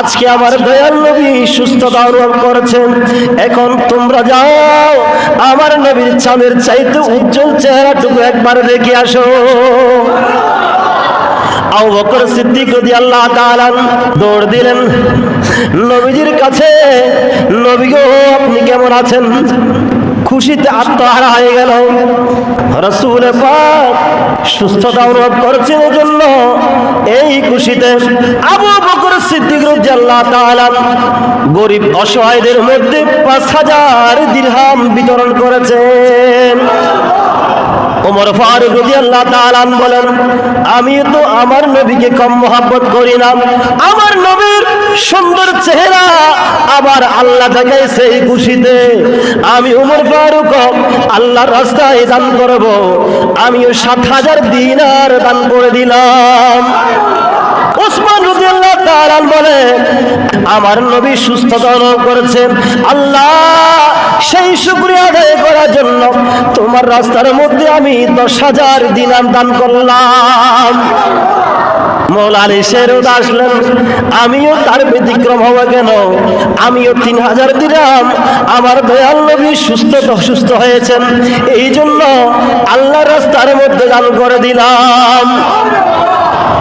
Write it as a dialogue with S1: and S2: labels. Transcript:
S1: আজকে আমার দয়াল নবী সুস্থতা অনুভব করেছেন। এখন তোমরা যাও, আমার নবীর চাঁদের চাইতে উজ্জ্বল চেহারাটুকু একবার দেখে আসো। আবু বকর সিদ্দিক দৌড় দিলেন, নবীজির কাছে, নবী আপনি কেমন আছেন? খুশিতে আত্মহারা হয়ে গেল। রসুল পাক সুস্থতা অনুভব করেছেন এজন্য এই খুশিতে আবু বকর সিদ্দিক রাদিয়াল্লাহু তাআলা গরিব অসহায়দের মধ্যে পাঁচ হাজার দিরহাম বিতরণ করেছেন। ওমর ফারুক রাদিয়াল্লাহু তাআলা বলেন, আমি তো আমার নবীকে কম মহব্বত করি না। আমার নবীর সুন্দর চেহারা আবার আল্লাহ দেখাইছে এই খুশিতে। আমি উমর ফারুক, আল্লাহর রাস্তায় দান করব। আমিও সাত হাজার দিনার দান করে দিলাম। তাআলা বলে আমার নবী সুস্থতা অনুভব করেছেন। আল্লাহ, সেই শুকরিয়া আদায় করার জন্য তোমার রাস্তার মধ্যে আমি দশ হাজার দিনার দান করলাম। মৌলালি শেরুদ আসলেন, আমিও তার ব্যতিক্রম হব কেন? আমিও তিন হাজার দিলাম আমার দয়াল নবী সুস্থ সুস্থ হয়েছেন। এই জন্য আল্লাহ রাস্তার মধ্যে দান করে দিলাম।